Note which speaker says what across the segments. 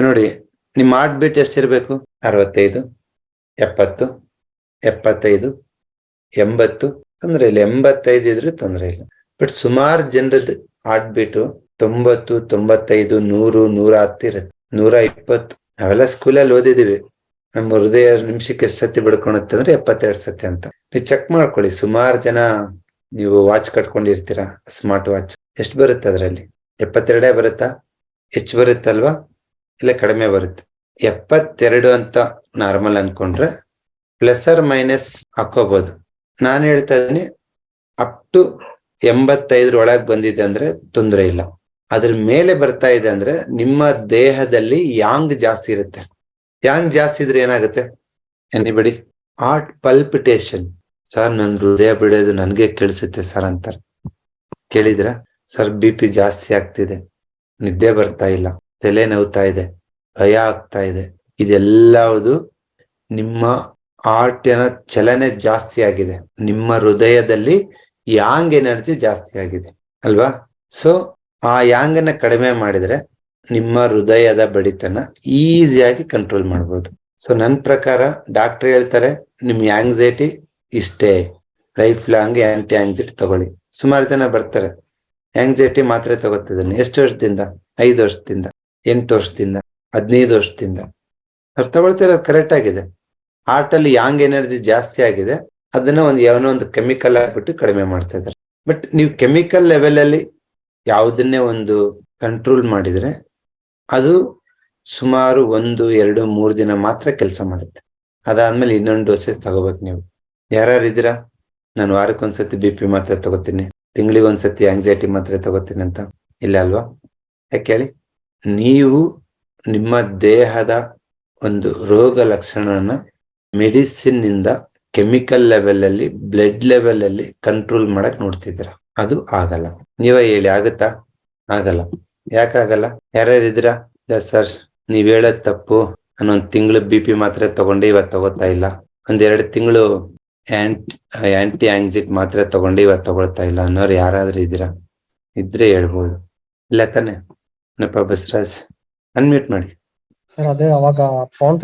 Speaker 1: ನೋಡಿ ನಿಮ್ಮ heart beat ಎಷ್ಟಿರ್ಬೇಕು ಅರವತ್ತೈದು, ಎಪ್ಪತ್ತು, ಎಪ್ಪತ್ತೈದು, ಎಂಬತ್ತು. ತೊಂದರೆ ಇಲ್ಲ, ಎಂಬತ್ತೈದು ಇದ್ರೆ ತೊಂದರೆ ಇಲ್ಲ. ಬಟ್ ಸುಮಾರು ಜನರದ್ದು ಹಾರ್ಟ್ ಬೀಟು ತೊಂಬತ್ತು, ತೊಂಬತ್ತೈದು, ನೂರು, ನೂರ ಹತ್ತು ಇರುತ್ತೆ. ನೂರ ಇಪ್ಪತ್ತು. ನಾವೆಲ್ಲ ಸ್ಕೂಲಲ್ಲಿ ಓದಿದೀವಿ ನಮ್ಮ ಹೃದಯ ನಿಮಿಷಕ್ಕೆ ಎಷ್ಟು ಸತಿ ಬಡ್ಕೊಳುತ್ತೆ ಅಂದ್ರೆ ಎಪ್ಪತ್ತೆರಡು ಸತಿ ಅಂತ. ನೀವು ಚೆಕ್ ಮಾಡ್ಕೊಳ್ಳಿ, ಸುಮಾರು ಜನ ನೀವು ವಾಚ್ ಕಟ್ಕೊಂಡಿರ್ತೀರಾ? ಸ್ಮಾರ್ಟ್ ವಾಚ್ ಎಷ್ಟು ಬರುತ್ತೆ ಅದರಲ್ಲಿ? ಎಪ್ಪತ್ತೆರಡೇ ಬರುತ್ತಾ? ಹೆಚ್ಚು ಬರುತ್ತಲ್ವಾ? ಇಲ್ಲ ಕಡಿಮೆ ಬರುತ್ತೆ. ಎಪ್ಪತ್ತೆರಡು ಅಂತ ನಾರ್ಮಲ್ ಅನ್ಕೊಂಡ್ರೆ ಪ್ಲಸ್ ಆರ್ ಮೈನಸ್ ಹಾಕೋಬಹುದು ನಾನು ಹೇಳ್ತಾ ಇದ್ದೀನಿ ಅಪ್ ಟು ಎಂಬತ್ತೈದರ ಒಳಗೆ ಬಂದಿದೆ ಅಂದ್ರೆ ತೊಂದರೆ ಇಲ್ಲ. ಅದ್ರ ಮೇಲೆ ಬರ್ತಾ ಇದೆ ಅಂದ್ರೆ ನಿಮ್ಮ ದೇಹದಲ್ಲಿ ಯಾಂಗ್ ಜಾಸ್ತಿ ಇರುತ್ತೆ. ಯಾಂಗ್ ಜಾಸ್ತಿ ಇದ್ರೆ ಏನಾಗುತ್ತೆ? ಎನಿಬಡಿ ಹಾರ್ಟ್ ಪಲ್ಪಿಟೇಷನ್ ಸರ್ ನನ್ ಹೃದಯ ಬಿಡೋದು ನನ್ಗೆ ಕೇಳಿಸುತ್ತೆ ಸರ್ ಅಂತಾರೆ. ಕೇಳಿದ್ರ? ಸರ್ ಬಿ ಪಿ ಜಾಸ್ತಿ ಆಗ್ತಿದೆ. ನಿದ್ದೆ ಬರ್ತಾ ಇಲ್ಲ. ತಲೆ ನೋವ್ತಾ ಇದೆ, ಭಯ ಆಗ್ತಾ ಇದೆ. ಇದೆಲ್ಲವುದು ನಿಮ್ಮ ಆರ್ಟಿನ ಚಲನೆ ಜಾಸ್ತಿ ಆಗಿದೆ. ನಿಮ್ಮ ಹೃದಯದಲ್ಲಿ ಯಾಂಗ್ ಎನರ್ಜಿ ಜಾಸ್ತಿ ಆಗಿದೆ, ಅಲ್ವಾ? ಸೊ ಆ ಯಾಂಗ್ ಕಡಿಮೆ ಮಾಡಿದ್ರೆ ನಿಮ್ಮ ಹೃದಯದ ಬಡಿತನ ಈಸಿಯಾಗಿ ಕಂಟ್ರೋಲ್ ಮಾಡ್ಬೋದು. ಸೊ ನನ್ನ ಪ್ರಕಾರ ಡಾಕ್ಟರ್ ಹೇಳ್ತಾರೆ ನಿಮ್ ಆಂಗ್ಸೈಟಿ ಇಷ್ಟೇ. ಲೈಫ್ ಲಾಂಗ್ ಆಂಟಿ ಆಂಗ್ಸೈಟಿ ತಗೊಳ್ಳಿ. ಸುಮಾರು ಜನ ಬರ್ತಾರೆ ಆಂಗ್ಸೈಟಿ ಮಾತ್ರೆ ತಗೋತಿದ್ದೀನಿ ಎಷ್ಟು ವರ್ಷದಿಂದ? ಐದು ವರ್ಷದಿಂದ. ಎಂಟು ವರ್ಷದಿಂದ, ಹದಿನೈದು ವರ್ಷದಿಂದ. ಅವ್ರು ತಗೊಳ್ತಿರೋದು ಕರೆಕ್ಟ್ ಆಗಿದೆ. ಹಾರ್ಟ್ ಅಲ್ಲಿ ಯಾಂಗ್ ಎನರ್ಜಿ ಜಾಸ್ತಿ ಆಗಿದೆ. ಅದನ್ನ ಒಂದು ಯಾವನೋ ಒಂದು ಕೆಮಿಕಲ್ ಹಾಕ್ಬಿಟ್ಟು ಕಡಿಮೆ ಮಾಡ್ತಾ ಇದ್ದಾರೆ. ಬಟ್ ನೀವು ಕೆಮಿಕಲ್ ಲೆವೆಲ್ ಅಲ್ಲಿ ಯಾವುದನ್ನೇ ಒಂದು ಕಂಟ್ರೋಲ್ ಮಾಡಿದ್ರೆ ಅದು ಸುಮಾರು ಒಂದು, ಎರಡು, ಮೂರು ದಿನ ಮಾತ್ರ ಕೆಲಸ ಮಾಡುತ್ತೆ. ಅದಾದ್ಮೇಲೆ ಇನ್ನೊಂದು ಡೋಸೇಜ್ ತಗೋಬೇಕು ನೀವು. ಯಾರ್ಯಾರು ಇದ್ದೀರಾ? ನಾನು ವಾರಕ್ಕೊಂದ್ಸತಿ ಬಿ ಪಿ ಮಾತ್ರೆ ತಗೋತೀನಿ. ತಿಂಗಳಿಗೆ ಒಂದ್ಸತಿ ಆಂಗ್ಸೈಟಿ ಮಾತ್ರೆ ತಗೋತೀನಿ ಅಂತ. ಇಲ್ಲ ಅಲ್ವಾ? ಯಾಕೆ ಹೇಳಿ? ನೀವು ನಿಮ್ಮ ದೇಹದ ಒಂದು ರೋಗ ಲಕ್ಷಣನ ಮೆಡಿಸಿನ್ನಿಂದ ಕೆಮಿಕಲ್ ಲೆವೆಲ್ ಅಲ್ಲಿ ಬ್ಲಡ್ ಲೆವೆಲ್ ಅಲ್ಲಿ ಕಂಟ್ರೋಲ್ ಮಾಡಕ್ ನೋಡ್ತಿದ್ದೀರ. ಅದು ಆಗಲ್ಲ. ನೀವೇ ಹೇಳಿ, ಆಗುತ್ತಾ? ಆಗಲ್ಲ. ಯಾಕಾಗಲ್ಲ ಯಾರ್ಯಾರು ಇದ್ದೀರಾ? ಇಲ್ಲ, ಸರ್, ನೀವ್ ಹೇಳೋದ್ ತಪ್ಪು. ನಾನು ಒಂದ್ ತಿಂಗಳು ಬಿ ಪಿ ಮಾತ್ರೆ ತಗೊಂಡೆ, ಇವತ್ ತಗೋತಾ ಇಲ್ಲ. ಒಂದ್ ಎರಡು ತಿಂಗಳು ಆಂಟಿ ಆಂಟಿ ಆಂಗ್ಸಿಟ್ ಮಾತ್ರೆ ತಗೊಂಡೆ, ಇವತ್ ತಗೊಳ್ತಾ ಇಲ್ಲ ಅನ್ನೋರು ಯಾರಾದ್ರೂ ಇದ್ದೀರಾ? ಇದ್ರೆ ಹೇಳ್ಬೋದು. ಇಲ್ಲ ತಾನೆ? ನಪ್ಪ ಬಸರಾಜ್ ಅನ್ಮ್ಯೂಟ್ ಮಾಡಿ.
Speaker 2: ಸರ್ ಅದೇ ಅವಾಗ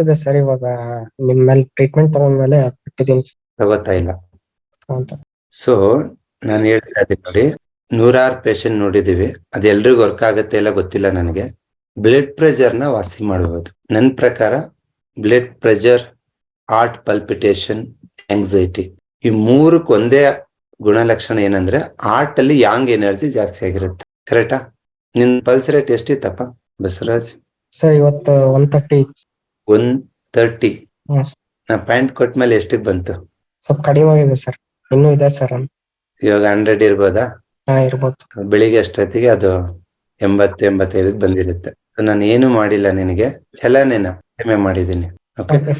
Speaker 2: ಇದೆ ಸರ್ ಇವಾಗ ನಿಮ್ ಮೇಲೆ ಟ್ರೀಟ್ಮೆಂಟ್ ತಗೊಂಡ್ಮೇಲೆ ಮೇಲೆ ಬಿಟ್ಟಿದ್ದೀನಿ
Speaker 1: ಗೊತ್ತಾ ಇಲ್ಲ.
Speaker 2: ಅಂತ
Speaker 1: ಸೊ ನಾನು ಹೇಳ್ತಾ ಇದ್ದೀನಿ ನೋಡಿ ನೂರಾರು ಪೇಷಂಟ್ ನೋಡಿದೀವಿ ಅದು ಎಲ್ರಿಗೂ ವರ್ಕ್ ಆಗುತ್ತೆ ಇಲ್ಲ ಗೊತ್ತಿಲ್ಲ ನನಗೆ. ಬ್ಲಡ್ ಪ್ರೆಷರ್ನ ವಾಸಿ ಮಾಡಬಹುದು ನನ್ನ ಪ್ರಕಾರ blood pressure heart palpitation anxiety ಈ ಮೂರಕ್ಕೆ ಒಂದೇ ಗುಣಲಕ್ಷಣ ಏನಂದ್ರೆ ಹಾರ್ಟ್ ಅಲ್ಲಿ ಯಾಂಗ್ ಎನರ್ಜಿ ಜಾಸ್ತಿ ಆಗಿರುತ್ತೆ. ಕರೆಕ್ಟಾ ನಿನ್ ಪಲ್ಸ್ ರೇಟ್ ಎಷ್ಟಿತ್ತಪ್ಪ ಬಸವರಾಜ್?
Speaker 2: ಸರ್ ಇವತ್ತು ಒನ್ ತರ್ಟಿ
Speaker 1: ಒನ್ ತರ್ಟಿ ನಾ ಪ್ಯಾಂಟ್ ಕೊಟ್ಟ ಮೇಲೆ ಎಷ್ಟಿಗೆ ಬಂತು?
Speaker 2: ಸ್ವಲ್ಪ ಕಡಿಮೆ ಆಗಿದೆ ಸರ್. ಇನ್ನೂ ಇದೆ ಸರ್
Speaker 1: ಇವಾಗ ಹಂಡ್ರೆಡ್ ಇರ್ಬೋದಾ?
Speaker 2: ಹಾ ಇರ್ಬೋದು.
Speaker 1: ಬೆಳಿಗ್ಗೆ ಅಷ್ಟೊತ್ತಿಗೆ ಅದು ಎಂಬತ್ತು ಎಂಬತ್ತೈದಕ್ಕೆ ಬಂದಿರುತ್ತೆ ನಾನು ಏನು ಮಾಡಿಲ್ಲ ನಿನಗೆ. ಚಲನೇನ? ಕಡಿಮೆ ಮಾಡಿದ್ದೀನಿ. ಓಕೆ
Speaker 2: ಓಕೆ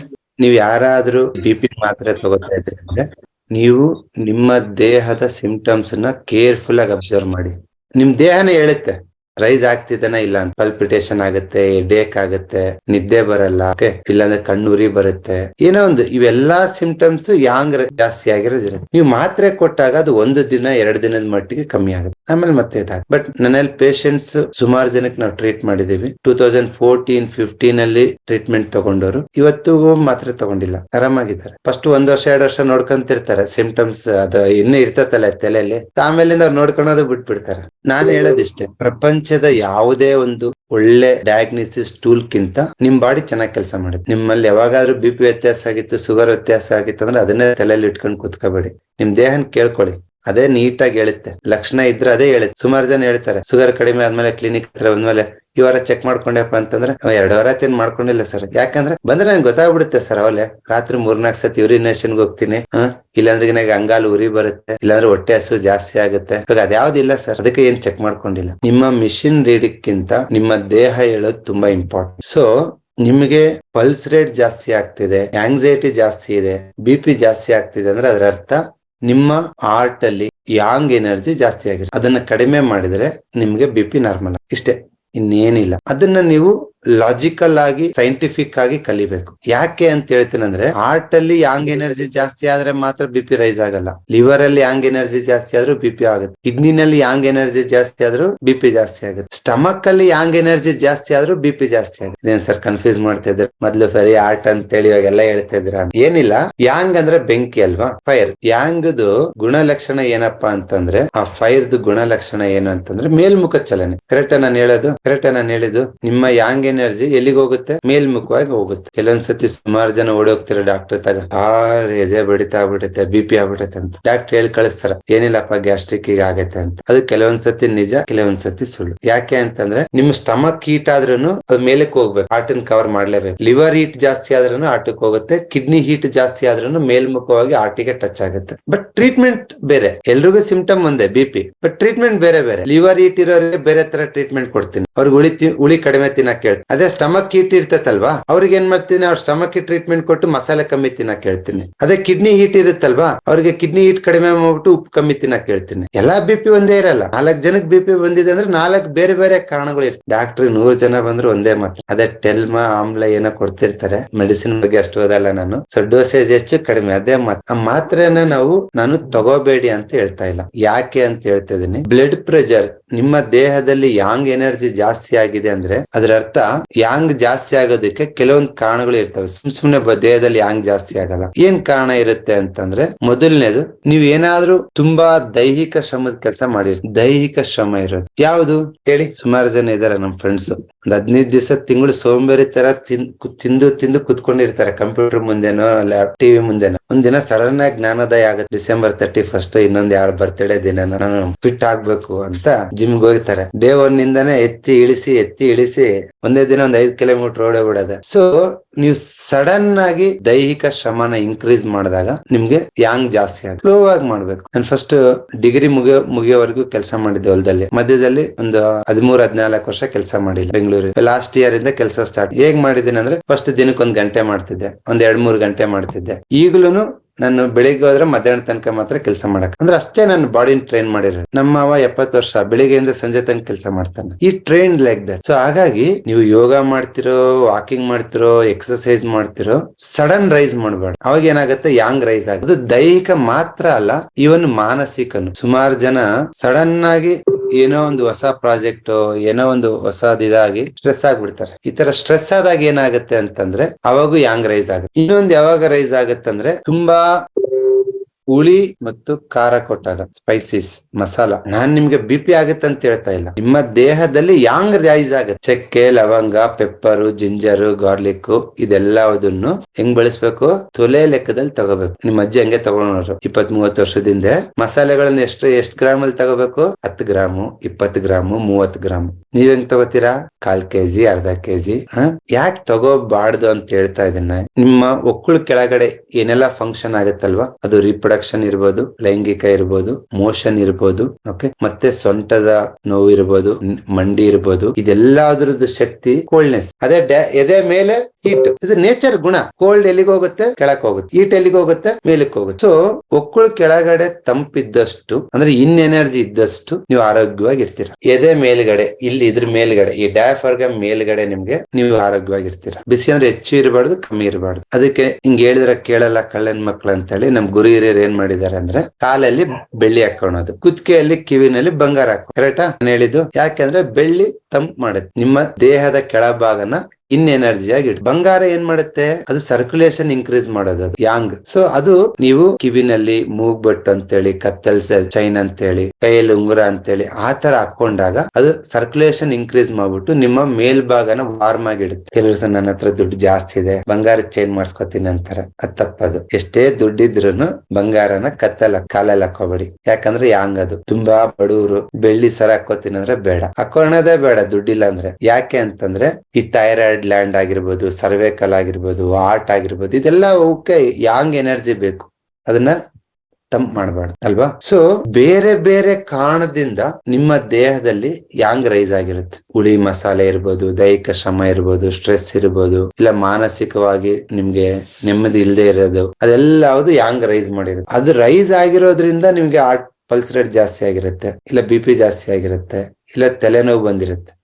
Speaker 1: ನೀವು ಯಾರಾದ್ರೂ ಬಿ ಪಿ ಮಾತ್ರೆ ತಗೋತಾ ಇದ್ರಿ ಅಂದ್ರೆ ನೀವು ನಿಮ್ಮ ದೇಹದ ಸಿಂಪ್ಟಮ್ಸ್ನ ಕೇರ್ಫುಲ್ ಆಗಿ ಅಬ್ಸರ್ವ್ ಮಾಡಿ. ನಿಮ್ ದೇಹನೇ ಹೇಳುತ್ತೆ ರೈಸ್ ಆಗ್ತಿದ್ದಾನ ಇಲ್ಲ ಪಲ್ಪಿಟೇಷನ್ ಆಗುತ್ತೆ ಎಡೇಕ್ ಆಗುತ್ತೆ, ನಿದ್ದೆ ಬರಲ್ಲ ಓಕೆ ಇಲ್ಲಾಂದ್ರೆ ಕಣ್ಣುರಿ ಬರುತ್ತೆ. ಏನೋ ಒಂದು ಇವೆಲ್ಲಾ ಸಿಂಪ್ಟಮ್ಸ್ ಯಾಂಗ್ ಜಾಸ್ತಿ ಆಗಿರೋದಿರುತ್ತೆ ನೀವು ಮಾತ್ರೆ ಕೊಟ್ಟಾಗ ಅದು ಒಂದು ದಿನ, ಎರಡು ದಿನದ ಮಟ್ಟಿಗೆ ಕಮ್ಮಿ ಆಗುತ್ತೆ. ಆಮೇಲೆ ಮತ್ತೆ ಇದಾಗ. ಬಟ್ ನನ್ನಲ್ಲಿ ಪೇಷಂಟ್ಸ್ ಸುಮಾರು ಜನಕ್ಕೆ ನಾವು ಟ್ರೀಟ್ ಮಾಡಿದೀವಿ ಟೂ ತೌಸಂಡ್ ಫೋರ್ಟೀನ್ ಫಿಫ್ಟೀನ್ ಅಲ್ಲಿ ಟ್ರೀಟ್ಮೆಂಟ್ ತಗೊಂಡವರು. ಇವತ್ತಿಗೂ ಮಾತ್ರ ತಗೊಂಡಿಲ್ಲ. ಆರಾಮಾಗಿದ್ದಾರೆ. ಫಸ್ಟ್ ಒಂದ್ ವರ್ಷ, ಎರಡು ವರ್ಷ ನೋಡ್ಕೊಂತಿರ್ತಾರೆ. ಸಿಂಪ್ಟಮ್ಸ್ ಅದು ಇನ್ನೂ ಇರ್ತತಲ್ಲ ತಲೆಯಲ್ಲಿ. ಆಮೇಲಿಂದ ಅವ್ರು ನೋಡ್ಕೊಳೋದು ಬಿಟ್ಬಿಡ್ತಾರೆ. ನಾನು ಹೇಳೋದಿಷ್ಟೇ, ಪ್ರಪಂಚದ ಯಾವುದೇ ಒಂದು ಒಳ್ಳೆ ಡಯಾಗ್ನೋಸಿಸ್ ಟೂಲ್ ಕಿಂತ ನಿಮ್ ಬಾಡಿ ಚೆನ್ನಾಗಿ ಕೆಲಸ ಮಾಡುತ್ತೆ. ನಿಮ್ಮಲ್ಲಿ ಯಾವಾಗಾದ್ರೂ ಬಿ ಪಿ ವ್ಯತ್ಯಾಸ ಆಗಿತ್ತು ಶುಗರ್ ವ್ಯತ್ಯಾಸ ಆಗಿತ್ತು ಅಂದ್ರೆ ಅದನ್ನೇ ತಲೆಯಲ್ಲಿ ಇಟ್ಕೊಂಡು ಕೂತ್ಕೋಬೇಡಿ. ನಿಮ್ ದೇಹನ್ ಕೇಳ್ಕೊಳ್ಳಿ. ಅದೇ ನೀಟಾಗಿ ಹೇಳುತ್ತೆ. ಲಕ್ಷಣ ಇದ್ರೆ ಅದೇ ಹೇಳುತ್ತೆ. ಸುಮಾರು ಜನ ಹೇಳ್ತಾರೆ ಸುಗರ್ ಕಡಿಮೆ ಆದ್ಮೇಲೆ ಕ್ಲಿನಿಕ್ ಹತ್ರ ಬಂದ್ಮೇಲೆ ಈ ವಾರ ಚೆಕ್ ಮಾಡ್ಕೊಂಡೆಪ್ಪ ಅಂತಂದ್ರೆ, "ಅವ ಎರಡು ವಾರ ತಿನ್ ಮಾಡ್ಕೊಂಡಿಲ್ಲ ಸರ್ ಯಾಕಂದ್ರೆ, ಬಂದ್ರೆ ನನ್ಗೆ ಗೊತ್ತಾಗ್ಬಿಡುತ್ತೆ ಸರ್ ಅವಲೆ ರಾತ್ರಿ ಮೂರ್ನಾಲ್ಕು ಸತಿ ಯೂರಿನೇಷನ್ಗೆ ಹೋಗ್ತೀನಿ, ಹ? ಇಲ್ಲಾಂದ್ರೆ ನನಗೆ ಅಂಗಾಲು ಉರಿ ಬರುತ್ತೆ, ಇಲ್ಲಾಂದ್ರೆ ಹೊಟ್ಟೆ ಹಸು ಜಾಸ್ತಿ ಆಗುತ್ತೆ. ಇವಾಗ ಅದ್ಯಾವ್ದಿಲ್ಲ ಸರ್ ಅದಕ್ಕೆ ಏನ್ ಚೆಕ್ ಮಾಡ್ಕೊಂಡಿಲ್ಲ. ನಿಮ್ಮ ಮಿಷಿನ್ ರೀಡಿಕ್ಕಿಂತ ನಿಮ್ಮ ದೇಹ ಹೇಳೋದು ತುಂಬಾ ಇಂಪಾರ್ಟೆಂಟ್ ಸೊ ನಿಮಗೆ ಪಲ್ಸ್ ರೇಟ್ ಜಾಸ್ತಿ ಆಗ್ತಿದೆ ಆಂಗ್ಸೈಟಿ ಜಾಸ್ತಿ ಇದೆ ಬಿ ಪಿ ಜಾಸ್ತಿ ಆಗ್ತಿದೆ ಅಂದ್ರೆ ಅದರ ಅರ್ಥ ನಿಮ್ಮ ಹಾರ್ಟ್ ಅಲ್ಲಿ ಯಾಂಗ್ ಎನರ್ಜಿ ಜಾಸ್ತಿ ಆಗಿರುತ್ತೆ. ಅದನ್ನ ಕಡಿಮೆ ಮಾಡಿದ್ರೆ ನಿಮ್ಗೆ ಬಿ ಪಿ ನಾರ್ಮಲ್ ಇಷ್ಟೇ. ಇನ್ನೇನಿಲ್ಲ. ಅದನ್ನ ನೀವು ಲಾಜಿಕಲ್ ಆಗಿ ಸೈಂಟಿಫಿಕ್ ಆಗಿ ಕಲಿಬೇಕು. ಯಾಕೆ ಅಂತ ಹೇಳ್ತೀನಂದ್ರೆ ಹಾರ್ಟ್ ಅಲ್ಲಿ ಯಾಂಗ್ ಎನರ್ಜಿ ಜಾಸ್ತಿ ಆದ್ರೆ ಮಾತ್ರ ಬಿ ಪಿ ರೈಸ್ ಆಗಲ್ಲ. ಲಿವರ್ ಅಲ್ಲಿ ಯಾಂಗ್ ಎನರ್ಜಿ ಜಾಸ್ತಿ ಆದ್ರೂ ಬಿ ಪಿ ಆಗುತ್ತೆ. ಕಿಡ್ನಿನಲ್ಲಿ ಯಾಂಗ್ ಎನರ್ಜಿ ಜಾಸ್ತಿ ಆದ್ರೂ ಬಿ ಪಿ ಜಾಸ್ತಿ ಆಗುತ್ತೆ. ಸ್ಟಮಕ್ ಅಲ್ಲಿ ಯಾಂಗ್ ಎನರ್ಜಿ ಜಾಸ್ತಿ ಆದ್ರೂ ಬಿ ಪಿ ಜಾಸ್ತಿ ಆಗುತ್ತೆ. ಇದೇನ್ ಸರ್ ಕನ್ಫ್ಯೂಸ್ ಮಾಡ್ತಾ ಇದ್ರೆ ಮೊದ್ಲು ಫರಿ ಹಾರ್ಟ್ ಅಂತ ಹೇಳಿ ಇವಾಗೆಲ್ಲ ಹೇಳ್ತಾ ಇದ್ರ ಏನಿಲ್ಲ. ಯಾಂಗ್ ಅಂದ್ರೆ ಬೆಂಕಿ ಅಲ್ವಾ? ಫೈರ್ ಯಾಂಗ್ದು ಗುಣಲಕ್ಷಣ ಏನಪ್ಪಾ ಅಂತಂದ್ರೆ, ಆ ಫೈರ್ದು ಗುಣಲಕ್ಷಣ ಏನು ಅಂತಂದ್ರೆ ಮೇಲ್ಮುಖ ಚಲನೆ. ಕರೆಕ್ಟ್ ನಾನು ಹೇಳೋದು? ಕರೆಕ್ಟ್ ನಾನು ಹೇಳಿದ್ದು? ನಿಮ್ಮ ಯಾಂಗ್ ಎನರ್ಜಿ ಎಲ್ಲಿಗೆ ಹೋಗುತ್ತೆ? ಮೇಲ್ಮುಖವಾಗಿ ಹೋಗುತ್ತೆ. ಕೆಲವೊಂದ್ಸತಿ ಸುಮಾರು ಜನ ಓಡೋಗ್ತಾರೆ ಡಾಕ್ಟರ್ ತಗ. ಆರ್ ಎದೆ ಬಡಿತಾ ಆಗ್ಬಿಡುತ್ತೆ ಬಿ ಪಿ ಆಗ್ಬಿಡುತ್ತೆ ಅಂತ. ಡಾಕ್ಟರ್ ಹೇಳಿ ಕಳಿಸ್ತಾರ, ಏನಿಲ್ಲಪ್ಪ ಗ್ಯಾಸ್ಟ್ರಿಕ್ ಈಗ ಆಗತ್ತೆ ಅಂತ. ಅದು ಕೆಲವೊಂದ್ಸತಿ ನಿಜ ಕೆಲವೊಂದ್ಸತಿ ಸುಳ್ಳು. ಯಾಕೆ ಅಂತಂದ್ರೆ ನಿಮ್ ಸ್ಟಮಕ್ ಹೀಟ್ ಆದ್ರೂನು ಅದು ಮೇಲಕ್ಕೆ ಹೋಗ್ಬೇಕು. ಆಟನ್ ಕವರ್ ಮಾಡ್ಲೇಬೇಕು. ಲಿವರ್ ಹೀಟ್ ಜಾಸ್ತಿ ಆದ್ರೂ ಹಾರ್ಟಿಗೆ ಹೋಗುತ್ತೆ. ಕಿಡ್ನಿ ಹೀಟ್ ಜಾಸ್ತಿ ಆದ್ರೂ ಮೇಲ್ಮುಖವಾಗಿ ಹಾರ್ಟಿಗೆ ಟಚ್ ಆಗುತ್ತೆ. ಬಟ್ ಟ್ರೀಟ್ಮೆಂಟ್ ಬೇರೆ. ಎಲ್ರಿಗೂ ಸಿಂಪ್ಟಮ್ ಒಂದೇ ಬಿ ಪಿ ಬಟ್ ಟ್ರೀಟ್ಮೆಂಟ್ ಬೇರೆ ಬೇರೆ. ಲಿವರ್ ಹೀಟ್ ಇರೋರಿಗೆ ಬೇರೆ ತರ ಟ್ರೀಟ್ಮೆಂಟ್ ಕೊಡ್ತೀನಿ. ಅವ್ರಿಗೆ ಉಳಿ ಉಳಿ ಕಡಿಮೆ ತಿನ್ನಕ್ ಅದೇ ಸ್ಟಮಕ್ ಹೀಟ್ ಇರ್ತೈತಲ್ವಾ? ಅವ್ರಿಗೆ ಏನ್ ಮಾಡ್ತೀನಿ? ಅವ್ರ ಸ್ಟಮಕ್ ಟ್ರೀಟ್ಮೆಂಟ್ ಕೊಟ್ಟು ಮಸಾಲೆ ಕಮ್ಮಿ ತಿನ್ನಕ್ ಹೇಳ್ತೀನಿ ಅದೇ ಕಿಡ್ನಿ ಹೀಟ್ ಇರುತ್ತಲ್ವಾ? ಅವ್ರಿಗೆ ಕಿಡ್ನಿ ಹೀಟ್ ಕಡಿಮೆ ಮಾಡ್ಬಿಟ್ಟು ಉಪ್ಪು ಕಮ್ಮಿ ತಿನ್ನಕ್ ಹೇಳ್ತೀನಿ ಎಲ್ಲಾ ಬಿ ಪಿ ಒಂದೇ ಇರಲ್ಲ. ನಾಲ್ಕ್ ಜನಕ್ ಬಿ ಪಿ ಬಂದಿದೆ ಅಂದ್ರೆ ನಾಲ್ಕ್ ಬೇರೆ ಬೇರೆ ಕಾರಣಗಳು ಇರ್ತವೆ ಡಾಕ್ಟರ್ ನೂರ್ ಜನ ಬಂದ್ರು ಒಂದೇ ಮಾತ್ರ ಅದೇ ಟೆಲ್ಮಾ ಆಮ್ಲ ಏನೋ ಕೊಡ್ತಿರ್ತಾರೆ. ಮೆಡಿಸಿನ್ ಬಗ್ಗೆ ಅಷ್ಟು ಓದಲ್ಲ ನಾನು. ಸೊ ಡೋಸೇಜ್ ಹೆಚ್ಚು ಕಡಿಮೆ. ಅದೇ ಮಾತ್ರ ಆ ಮಾತ್ರೆನ ನಾವು, ನಾನು ತಗೋಬೇಡಿ ಅಂತ ಹೇಳ್ತಾ ಇಲ್ಲ. ಯಾಕೆ ಅಂತ ಹೇಳ್ತಾ ಇದೀನಿ ಬ್ಲಡ್ ಪ್ರೆಷರ್ ನಿಮ್ಮ ದೇಹದಲ್ಲಿ ಯಾಂಗ್ ಎನರ್ಜಿ ಜಾಸ್ತಿ ಆಗಿದೆ ಅಂದ್ರೆ ಅದರ ಅರ್ಥ ಯಾಂಗ್ ಜಾಸ್ತಿ ಆಗೋದಕ್ಕೆ ಕೆಲವೊಂದು ಕಾರಣಗಳು ಇರ್ತವೆ. ಸುಮ್ ಸುಮ್ನೆ ದೇಹದಲ್ಲಿ ಯಾಂಗ್ ಜಾಸ್ತಿ ಆಗಲ್ಲ. ಏನ್ ಕಾರಣ ಇರುತ್ತೆ ಅಂತಂದ್ರೆ ಮೊದಲನೇದು ನೀವ್ ಏನಾದ್ರೂ ತುಂಬಾ ದೈಹಿಕ ಶ್ರಮದ ಕೆಲಸ ಮಾಡಿರ್. ದೈಹಿಕ ಶ್ರಮ ಇರೋದು. ಯಾವುದು? ಹೇಳಿ. ಸುಮಾರು ಜನ ಇದಾರೆ ನಮ್ ಫ್ರೆಂಡ್ಸ್ ಒಂದ್ ಹದಿನೈದು ದಿವಸ ತಿಂಗಳು ಸೋಂಬೇರಿ ತರ ತಿಂದು ತಿಂದು ಕುತ್ಕೊಂಡಿರ್ತಾರೆ. ಕಂಪ್ಯೂಟರ್ ಮುಂದೆನೋ, ಲ್ಯಾಪ್ ಟಿವಿ ಮುಂದೆನೋ. ಒಂದಿನ ಸಡನ್ ಆಗಿ ಜ್ಞಾನೋದಯ ಆಗುತ್ತೆ. ಡಿಸೆಂಬರ್ ತರ್ಟಿ ಫಸ್ಟ್ ಇನ್ನೊಂದ್ ಯಾರ ಬರ್ತ್ಡೇ ದಿನ ಫಿಟ್ ಆಗ್ಬೇಕು ಅಂತ ಜಿಮ್ಗೆ ಹೋಗ್ತಾರೆ ಡೇ ಒನ್ ಇಂದಾನೆ ಎತ್ತಿ ಇಳಿಸಿ ಎತ್ತಿ ಇಳಿಸಿ ಒಂದೇ ದಿನ ಒಂದ್ ಐದ್ ಕಿಲೋಮೀಟರ್ ಓಡೇ ಬಿಡೋದು. ಸೊ ನೀವು ಸಡನ್ ಆಗಿ ದೈಹಿಕ ಶ್ರಮನ ಇನ್ಕ್ರೀಸ್ ಮಾಡಿದಾಗ ನಿಮ್ಗೆ ಯಾಂಗ್ ಜಾಸ್ತಿ ಆಗ ಸ್ಲೋ ಆಗಿ ಮಾಡ್ಬೇಕು. ನಾನು ಫಸ್ಟ್ ಡಿಗ್ರಿ ಮುಗಿಯ, ಮುಗಿಯೋವರೆಗೂ ಕೆಲಸ ಮಾಡಿದ್ದೆ ಹೊಲದಲ್ಲಿ. ಮಧ್ಯದಲ್ಲಿ ಒಂದು ಹದಿಮೂರ್, ಹದಿನಾಲ್ಕು ವರ್ಷ ಕೆಲಸ ಮಾಡಿಲ್ಲ ಬೆಂಗಳೂರು. ಲಾಸ್ಟ್ ಇಯರ್ ಇಂದ ಕೆಲಸ ಸ್ಟಾರ್ಟ್ ಹೇಗ್ ಮಾಡಿದ್ದೀನಿ ಅಂದ್ರೆ ಫಸ್ಟ್ ದಿನಕ್ಕೆ ಒಂದ್ ಗಂಟೆ ಮಾಡ್ತಿದ್ದೆ. ಒಂದ್ ಎರಡ್ ಮೂರ್ ಗಂಟೆ ಮಾಡ್ತಿದ್ದೆ. ಈಗ್ಲೂನು ನಾನು ಬೆಳಿಗ್ಗೆ ಹೋದ್ರೆ ಮಧ್ಯಾಹ್ನ ತನಕ ಮಾತ್ರ ಕೆಲಸ ಮಾಡಕ್. ಅಂದ್ರೆ ಅಷ್ಟೇ ನನ್ನ ಬಾಡಿನ ಟ್ರೈನ್ ಮಾಡಿರೋದು. ನಮ್ಮ ಅವ ಎಪ್ಪತ್ತು ವರ್ಷ ಬೆಳಿಗ್ಗೆಯಿಂದ ಸಂಜೆ ತನಕ ಕೆಲಸ ಮಾಡ್ತಾನೆ. ಈ ಟ್ರೈನ್ ಲೈಕ್ ದಟ್ ಸೊ ಹಾಗಾಗಿ ನೀವು ಯೋಗ ಮಾಡ್ತಿರೋ ವಾಕಿಂಗ್ ಮಾಡ್ತಿರೋ ಎಕ್ಸರ್ಸೈಸ್ ಮಾಡ್ತಿರೋ ಸಡನ್ ರೈಸ್ ಮಾಡಬೇಡ. ಅವಾಗ ಏನಾಗುತ್ತೆ? ಯಾಂಗ್ ರೈಸ್ ಆಗುತ್ತೆ. ಅದು ದೈಹಿಕ ಮಾತ್ರ ಅಲ್ಲ ಇವನ್ ಮಾನಸಿಕನು. ಸುಮಾರು ಜನ ಸಡನ್ ಆಗಿ ಏನೋ ಒಂದು ಹೊಸ ಪ್ರಾಜೆಕ್ಟ್ ಏನೋ ಒಂದು ಹೊಸದಿದಾಗಿ ಸ್ಟ್ರೆಸ್ ಆಗ್ಬಿಡ್ತಾರೆ. ಈ ತರ ಸ್ಟ್ರೆಸ್ ಆದಾಗ ಏನಾಗುತ್ತೆ ಅಂತಂದ್ರೆ, ಅವಾಗೂ ಯಾಂಗ್ ರೈಸ್ ಆಗುತ್ತೆ. ಇನ್ನೊಂದು ಯಾವಾಗ ರೈಸ್ ಆಗುತ್ತಂದ್ರೆ, ತುಂಬಾ ಹುಳಿ ಮತ್ತು ಖಾರ ಕೊಟ್ಟಾಗ ಸ್ಪೈಸಿಸ್ ಮಸಾಲ. ನಾನ್ ನಿಮ್ಗೆ ಬಿ ಪಿ ಆಗುತ್ತೆ ಅಂತ ಹೇಳ್ತಾ ಇಲ್ಲ. ನಿಮ್ಮ ದೇಹದಲ್ಲಿ ಯಾಂಗ್ ರೈಸ್ ಆಗುತ್ತೆ ಚಕ್ಕೆ, ಲವಂಗ ಪೆಪ್ಪರ್ ಜಿಂಜರ್ ಗಾರ್ಲಿಕ್ ಇದೆಲ್ಲದನ್ನು ಹೆಂಗ್ ಬಳಸ್ಬೇಕು? ತೊಲೆ ಲೆಕ್ಕದಲ್ಲಿ ತಗೋಬೇಕು. ನಿಮ್ಮ ಅಜ್ಜಿ ಹಂಗೆ ತಗೊಂಡ್ರು ಇಪ್ಪತ್ ಮೂವತ್ತು ವರ್ಷದಿಂದ ಮಸಾಲೆಗಳನ್ನ ಎಷ್ಟು, ಎಷ್ಟ್ ಗ್ರಾಮ್ ಅಲ್ಲಿ ತಗೋಬೇಕು? ಹತ್ತು ಗ್ರಾಮು, ಇಪ್ಪತ್ತು ಗ್ರಾಮು, ಮೂವತ್ತು ಗ್ರಾಮ್. ನೀವ್ ಹೆಂಗ್ ತಗೋತೀರಾ? ಕಾಲ್ ಕೆಜಿ, ಅರ್ಧ ಕೆಜಿ ಯಾಕೆ ತಗೋಬಾರ್ದು ಅಂತ ಹೇಳ್ತಾ ಇದನ್ನ ನಿಮ್ಮ ಒಕ್ಕಳು ಕೆಳಗಡೆ ಏನೆಲ್ಲ ಫಂಕ್ಷನ್ ಆಗುತ್ತಲ್ವಾ? ಅದು ರಿಪ್ರೊಡಕ್ಷನ್ ಇರ್ಬೋದು, ಲೈಂಗಿಕ ಇರ್ಬೋದು ಮೋಷನ್ ಇರ್ಬೋದು ಓಕೆ ಮತ್ತೆ ಸೊಂಟದ ನೋವು ಇರ್ಬೋದು ಮಂಡಿ ಇರ್ಬೋದು, ಇದೆಲ್ಲದ್ರದ್ದು ಶಕ್ತಿ ಕೋಲ್ಡ್ನೆಸ್ ಅದೇ ಎದೆ ಮೇಲೆ ಹೀಟ್ ಇದು ನೇಚರ್ ಗುಣ. ಕೋಲ್ಡ್ ಎಲ್ಲಿಗೆ ಹೋಗುತ್ತೆ? ಕೆಳಕ್ ಹೋಗುತ್ತೆ. ಹೀಟ್ ಎಲ್ಲಿಗೆ ಹೋಗುತ್ತೆ? ಮೇಲಕ್ಕೆ ಹೋಗುತ್ತೆ. ಸೊ ಒಕ್ಕಳ ಕೆಳಗಡೆ ತಂಪಿದ್ದಷ್ಟು, ಅಂದ್ರೆ ಇನ್ ಎನರ್ಜಿ ಇದ್ದಷ್ಟು ನೀವು ಆರೋಗ್ಯವಾಗಿ ಇರ್ತೀರ. ಎದೆ ಮೇಲ್ಗಡೆ, ಇಲ್ಲಿ ಇದ್ರ ಮೇಲ್ಗಡೆ, ಈ ಡಯಾಫರ್ಗಮ್ ಮೇಲ್ಗಡೆ ನಿಮ್ಗೆ ನೀವು ಆರೋಗ್ಯವಾಗಿರ್ತೀರ ಬಿಸಿ ಅಂದ್ರೆ ಹೆಚ್ಚು ಇರಬಾರ್ದು, ಕಮ್ಮಿ ಇರಬಾರ್ದು. ಅದಕ್ಕೆ ಹಿಂಗ್ ಹೇಳಿದ್ರೆ ಕೇಳಲ್ಲ ಕಳ್ಳನ್ ಮಕ್ಳು ಅಂತ ಹೇಳಿ ನಮ್ ಗುರು ಹಿರಿಯರು ಏನ್ ಮಾಡಿದ್ದಾರೆ ಅಂದ್ರೆ ಕಾಲಲ್ಲಿ ಬೆಳ್ಳಿ ಹಾಕೋಣದು. ಕುತ್ತಿಗೆಯಲ್ಲಿ ಕಿವಿನಲ್ಲಿ ಬಂಗಾರ ಹಾಕೋ ಕರೆಕ್ಟಾ ನಾನು ಹೇಳಿದ್ದು ಯಾಕೆಂದ್ರೆ ಬೆಳ್ಳಿ ತಂಪ್ ಮಾಡುತ್ತೆ. ನಿಮ್ಮ ದೇಹದ ಕೆಳಭಾಗನ ಇನ್ ಎನರ್ಜಿ ಆಗಿ ಬಂಗಾರ ಏನ್ ಮಾಡುತ್ತೆ? ಅದು ಸರ್ಕ್ಯುಲೇಷನ್ ಇನ್ಕ್ರೀಸ್ ಮಾಡೋದು ಅದು. ಯಾಂಗ್ ಸೊ ಅದು ನೀವು ಕಿವಿನಲ್ಲಿ ಮೂಗ್ಬಟ್ಟು ಅಂತೇಳಿ, ಕತ್ತಲ್ ಚೈನ್ ಅಂತೇಳಿ, ಕೈಯಲ್ಲಿ ಉಂಗುರ ಅಂತೇಳಿ, ಆ ತರ ಹಾಕೊಂಡಾಗ ಅದು ಸರ್ಕ್ಯುಲೇಷನ್ ಇನ್ಕ್ರೀಸ್ ಮಾಡ್ಬಿಟ್ಟು ನಿಮ್ಮ ಮೇಲ್ಭಾಗನ ವಾರ್ಮ್ ಆಗಿಡುತ್ತೆ ಸಹ ನನ್ನ ಹತ್ರ ದುಡ್ಡು ಜಾಸ್ತಿ ಇದೆ, ಬಂಗಾರ ಚೈನ್ ಮಾಡ್ಸ್ಕೊತೀನಿ ಅಂತಾರೆ. ಅದ್ ತಪ್ಪದು. ಎಷ್ಟೇ ದುಡ್ಡಿದ್ರು ಬಂಗಾರನ ಕತ್ತಲ್ಲ ಕಾಲಲ್ಲಿ ಹಾಕೋಬೇಡಿ ಯಾಕಂದ್ರೆ ಯಾಂಗ್ ಅದು. ತುಂಬಾ ಬಡವರು ಬೆಳ್ಳಿ ಸರ ಹಾಕೋತೀನಿ ಅಂದ್ರೆ ಬೇಡ. ಹಾಕೋಣದೇ ಬೇಡ. ದುಡ್ಡಿಲ್ಲ ಅಂದ್ರೆ ಯಾಕೆ ಅಂತಂದ್ರೆ ಈ ಥೈರಾಯ್ಡ್ ಲ್ಯಾಂಡ್ ಆಗಿರ್ಬೋದು ಸರ್ವೇಕಲ್ ಆಗಿರ್ಬೋದು ಆರ್ಟ್ ಆಗಿರ್ಬೋದು, ಇದೆಲ್ಲ ಓಕೆ ಯಾಂಗ್ ಎನರ್ಜಿ ಬೇಕು. ಅದನ್ನ ತಂಪ್ ಮಾಡಬಾರ್ದು, ಅಲ್ವಾ? ಸೊ ಬೇರೆ ಬೇರೆ ಕಾರಣದಿಂದ ನಿಮ್ಮ ದೇಹದಲ್ಲಿ ಯಾಂಗ್ ರೈಸ್ ಆಗಿರುತ್ತೆ. ಹುಳಿ ಮಸಾಲೆ ಇರ್ಬೋದು, ದೈಹಿಕ ಶ್ರಮ ಇರ್ಬೋದು ಸ್ಟ್ರೆಸ್ ಇರ್ಬೋದು, ಇಲ್ಲ ಮಾನಸಿಕವಾಗಿ ನಿಮ್ಗೆ ನೆಮ್ಮದಿ ಇಲ್ಲದೆ ಇರೋದು, ಅದೆಲ್ಲವುದು ಯಾಂಗ್ ರೈಸ್ ಮಾಡಿರುತ್ತೆ. ಅದು ರೈಸ್ ಆಗಿರೋದ್ರಿಂದ ನಿಮ್ಗೆ ಆರ್ಟ್ ಪಲ್ಸ್ ರೇಟ್ ಜಾಸ್ತಿ ಆಗಿರುತ್ತೆ, ಇಲ್ಲ ಬಿ ಪಿ ಜಾಸ್ತಿ ಆಗಿರುತ್ತೆ. ಇಲ್ಲ ತಲೆನೋವು ಬಂದಿರುತ್ತೆ.